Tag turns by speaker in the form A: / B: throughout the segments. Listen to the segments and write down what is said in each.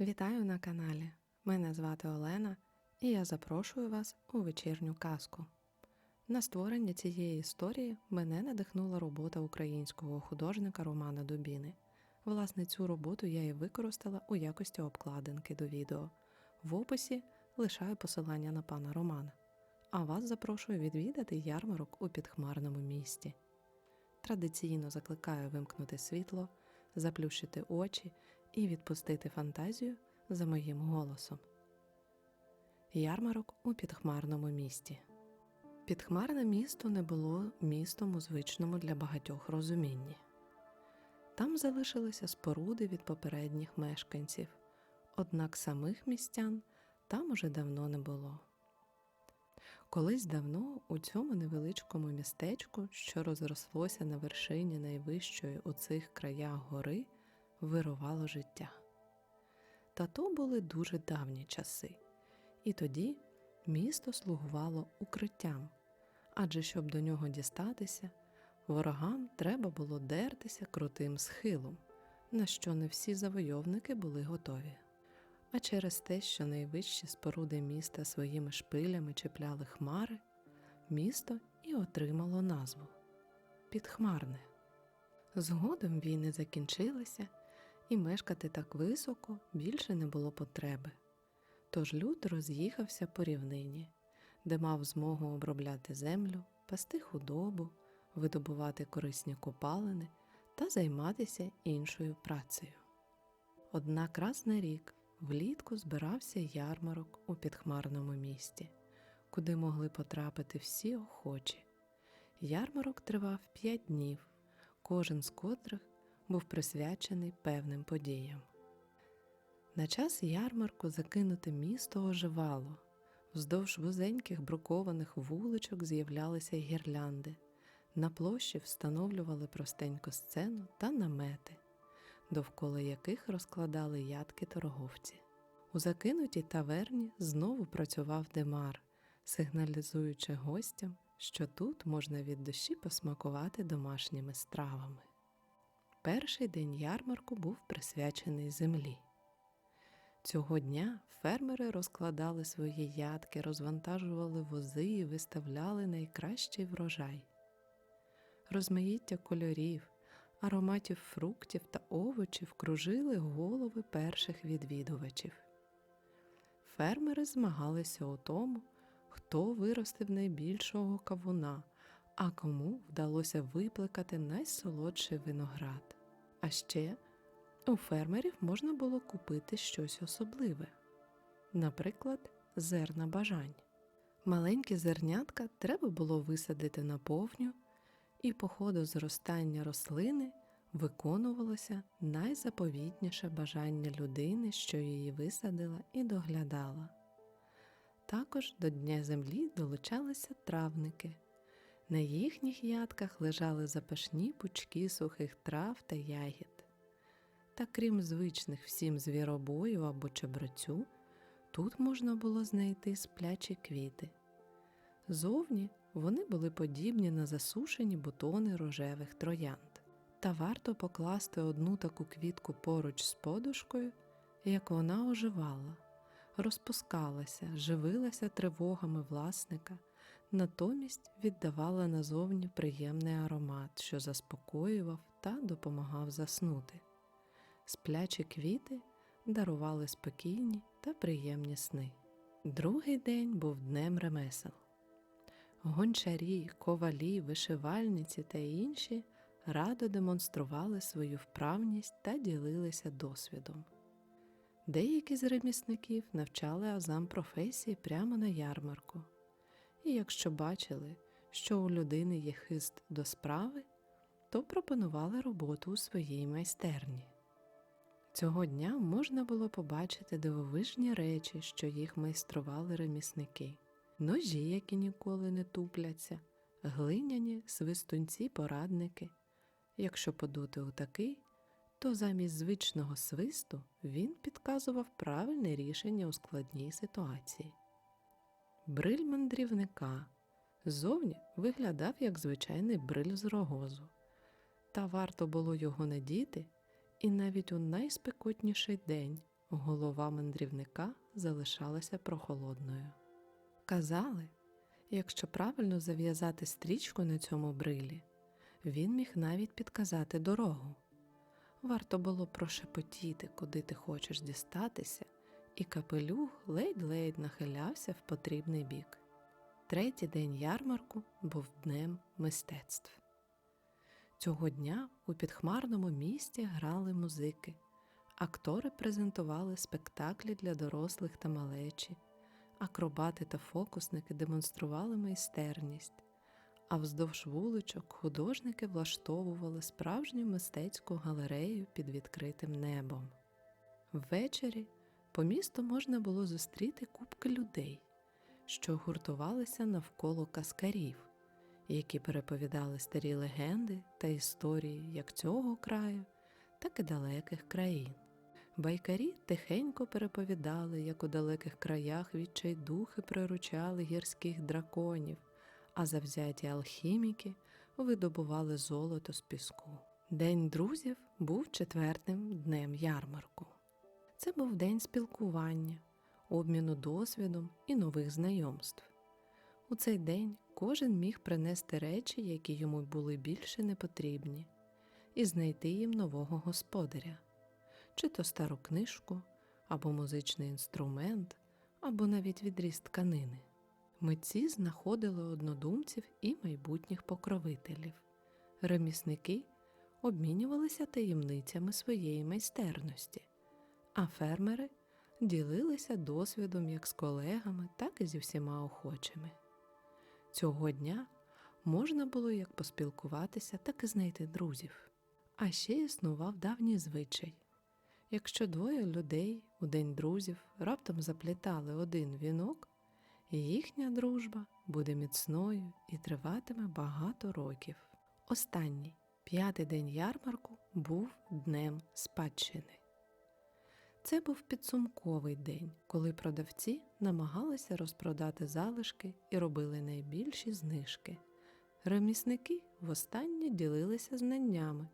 A: Вітаю на каналі. Мене звати Олена, і я запрошую вас у вечірню казку. На створення цієї історії мене надихнула робота українського художника Романа Дубіни. Власне, цю роботу я і використала у якості обкладинки до відео. В описі лишаю посилання на пана Романа. А вас запрошую відвідати ярмарок у підхмарному місті. Традиційно закликаю вимкнути світло, заплющити очі і відпустити фантазію за моїм голосом. Ярмарок у підхмарному місті. Підхмарне місто не було містом у звичному для багатьох розумінні. Там залишилися споруди від попередніх мешканців, однак самих містян там уже давно не було. Колись давно у цьому невеличкому містечку, що розрослося на вершині найвищої у цих краях гори, вирувало життя. Та то були дуже давні часи, і тоді місто слугувало укриттям, адже щоб до нього дістатися, ворогам треба було дертися крутим схилом, на що не всі завойовники були готові. А через те, що найвищі споруди міста своїми шпилями чіпляли хмари, місто і отримало назву Підхмарне. Згодом війни закінчилися, і мешкати так високо більше не було потреби. Тож люд роз'їхався по рівнині, де мав змогу обробляти землю, пасти худобу, видобувати корисні копалини та займатися іншою працею. Однак раз на рік влітку збирався ярмарок у підхмарному місті, куди могли потрапити всі охочі. Ярмарок тривав п'ять днів, кожен з котрих був присвячений певним подіям. На час ярмарку закинуте місто оживало, вздовж вузеньких брукованих вуличок з'являлися гірлянди, на площі встановлювали простеньку сцену та намети, довкола яких розкладали ядки торговці. У закинутій таверні знову працював Демар, сигналізуючи гостям, що тут можна від душі посмакувати домашніми стравами. Перший день ярмарку був присвячений землі. Цього дня фермери розкладали свої ядки, розвантажували вози і виставляли найкращий врожай. Розмаїття кольорів, ароматів фруктів та овочів кружили голови перших відвідувачів. Фермери змагалися у тому, хто виростив найбільшого кавуна, а кому вдалося виплекати найсолодший виноград. А ще у фермерів можна було купити щось особливе, наприклад, зерна бажань. Маленькі зернятка треба було висадити на повню, і по ходу зростання рослини виконувалося найзаповітніше бажання людини, що її висадила і доглядала. Також до Дня землі долучалися травники. На їхніх ядках лежали запашні пучки сухих трав та ягід. Та крім звичних всім звіробою або чебрецю, тут можна було знайти сплячі квіти. Зовні вони були подібні на засушені бутони рожевих троянд. Та варто покласти одну таку квітку поруч з подушкою, як вона оживала, розпускалася, живилася тривогами власника, натомість віддавала назовні приємний аромат, що заспокоював та допомагав заснути. Сплячі квіти дарували спокійні та приємні сни. Другий день був днем ремесел. Гончарі, ковалі, вишивальниці та інші радо демонстрували свою вправність та ділилися досвідом. Деякі з ремісників навчали азам професії прямо на ярмарку, і якщо бачили, що у людини є хист до справи, то пропонували роботу у своїй майстерні. Цього дня можна було побачити дивовижні речі, що їх майстрували ремісники, ножі, які ніколи не тупляться, глиняні свистунці порадники. Якщо подути у такий, то замість звичного свисту він підказував правильне рішення у складній ситуації. Бриль мандрівника ззовні виглядав як звичайний бриль з рогозу, та варто було його надіти, і навіть у найспекотніший день голова мандрівника залишалася прохолодною. Казали, якщо правильно зав'язати стрічку на цьому брилі, він міг навіть підказати дорогу. Варто було прошепотіти, куди ти хочеш дістатися, і капелюх ледь-ледь нахилявся в потрібний бік. Третій день ярмарку був днем мистецтв. Цього дня у підхмарному місті грали музики, актори презентували спектаклі для дорослих та малечі, акробати та фокусники демонстрували майстерність, а вздовж вуличок художники влаштовували справжню мистецьку галерею під відкритим небом. Ввечері по місту можна було зустріти купки людей, що гуртувалися навколо каскарів, які переповідали старі легенди та історії як цього краю, так і далеких країн. Байкарі тихенько переповідали, як у далеких краях відчайдухи приручали гірських драконів, а завзяті алхіміки видобували золото з піску. День друзів був четвертим днем ярмарку. Це був день спілкування, обміну досвідом і нових знайомств. У цей день кожен міг принести речі, які йому були більше не потрібні, і знайти їм нового господаря, чи то стару книжку, або музичний інструмент, або навіть відріз тканини. Митці знаходили однодумців і майбутніх покровителів. Ремісники обмінювалися таємницями своєї майстерності, а фермери ділилися досвідом як з колегами, так і зі всіма охочими. Цього дня можна було як поспілкуватися, так і знайти друзів. А ще існував давній звичай. Якщо двоє людей у день друзів раптом заплітали один вінок, їхня дружба буде міцною і триватиме багато років. Останній п'ятий день ярмарку був днем спадщини. Це був підсумковий день, коли продавці намагалися розпродати залишки і робили найбільші знижки. Ремісники востаннє ділилися знаннями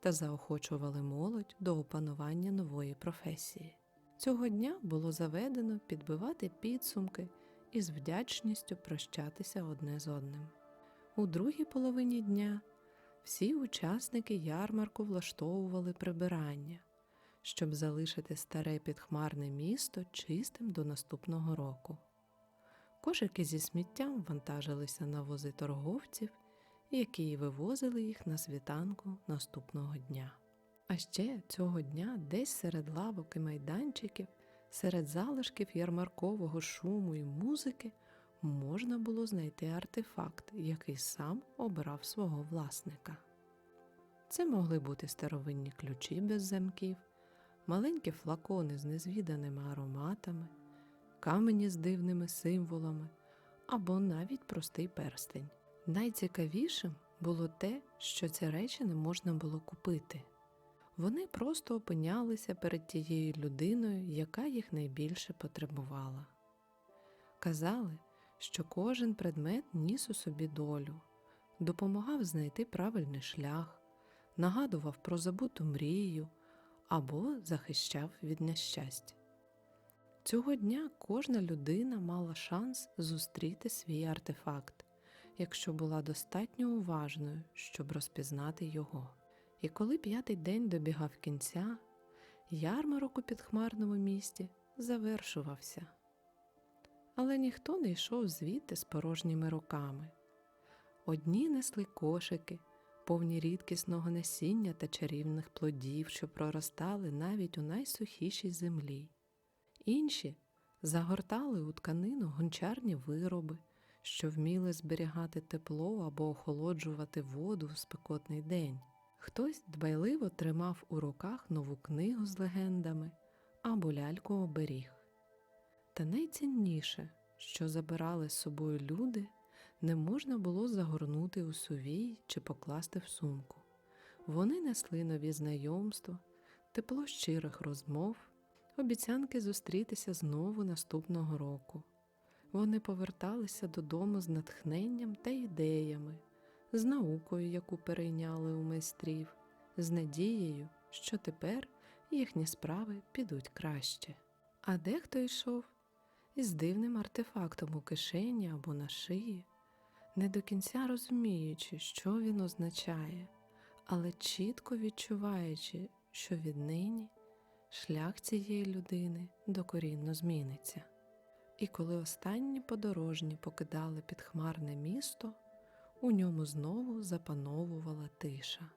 A: та заохочували молодь до опанування нової професії. Цього дня було заведено підбивати підсумки і з вдячністю прощатися одне з одним. У другій половині дня всі учасники ярмарку влаштовували прибирання, щоб залишити старе підхмарне місто чистим до наступного року. Кошики зі сміттям вантажилися на вози торговців, які вивозили їх на світанку наступного дня. А ще цього дня десь серед лавок і майданчиків, серед залишків ярмаркового шуму і музики можна було знайти артефакт, який сам обрав свого власника. Це могли бути старовинні ключі без замків, маленькі флакони з незвіданими ароматами, камені з дивними символами або навіть простий перстень. Найцікавішим було те, що ці речі не можна було купити. Вони просто опинялися перед тією людиною, яка їх найбільше потребувала. Казали, що кожен предмет ніс у собі долю, допомагав знайти правильний шлях, нагадував про забуту мрію або захищав від нещастя. Цього дня кожна людина мала шанс зустріти свій артефакт, якщо була достатньо уважною, щоб розпізнати його. І коли п'ятий день добігав кінця, ярмарок у підхмарному місті завершувався. Але ніхто не йшов звідти з порожніми руками. Одні несли кошики, повні рідкісного насіння та чарівних плодів, що проростали навіть у найсухішій землі. Інші загортали у тканину гончарні вироби, що вміли зберігати тепло або охолоджувати воду в спекотний день. Хтось дбайливо тримав у руках нову книгу з легендами або ляльку оберіг. Та найцінніше, що забирали з собою люди, не можна було загорнути у сувій чи покласти в сумку. Вони несли нові знайомства, тепло щирих розмов, обіцянки зустрітися знову наступного року. Вони поверталися додому з натхненням та ідеями, з наукою, яку перейняли у майстрів, з надією, що тепер їхні справи підуть краще. А дехто йшов із дивним артефактом у кишені або на шиї, не до кінця розуміючи, що він означає, але чітко відчуваючи, що віднині шлях цієї людини докорінно зміниться. І коли останні подорожні покидали підхмарне місто, у ньому знову запановувала тиша.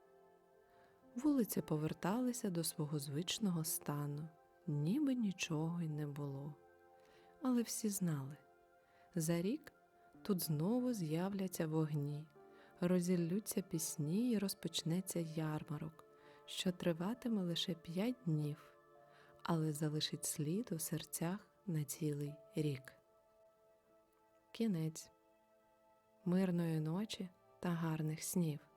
A: Вулиці поверталися до свого звичного стану, ніби нічого й не було. Але всі знали за рік тут знову з'являться вогні, розіллються пісні і розпочнеться ярмарок, що триватиме лише п'ять днів, але залишить слід у серцях на цілий рік. Кінець мирної ночі та гарних снів.